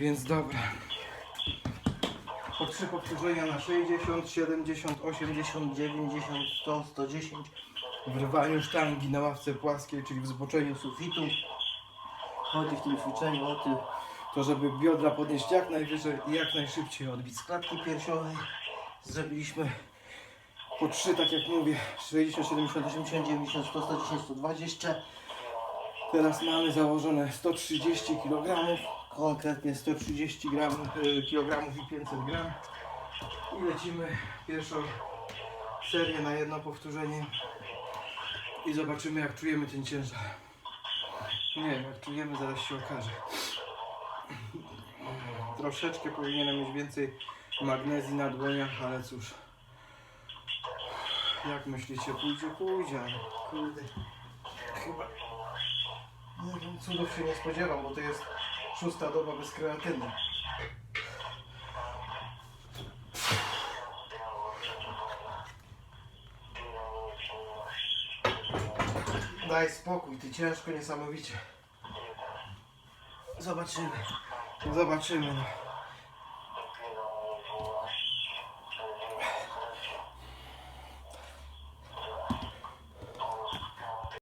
Więc dobra. Po trzy powtórzenia na 60, 70, 80, 90, 100, 110. W rwaniu sztangi na ławce płaskiej, czyli w zboczeniu sufitu. Chodzi w tym ćwiczeniu o tym, to żeby biodra podnieść jak najwyżej i jak najszybciej odbić z klatki piersiowej. Zrobiliśmy po trzy, tak jak mówię, 60, 70, 80, 90, 100, 110, 120. Teraz mamy założone 130 kg, konkretnie 130 gram, y, kg i 500 gram. I lecimy pierwszą serię na jedno powtórzenie i zobaczymy jak czujemy ten ciężar. Nie wiem, jak czujemy, zaraz się okaże. Troszeczkę powinienem mieć więcej magnezji na dłoniach, ale cóż. Jak myślicie, pójdzie, pójdzie, ale kurde. Chyba cudów się nie spodziewam, bo to jest szósta doba bez kreatyny. Daj spokój, ty ciężko niesamowicie. Zobaczymy. Zobaczymy. No.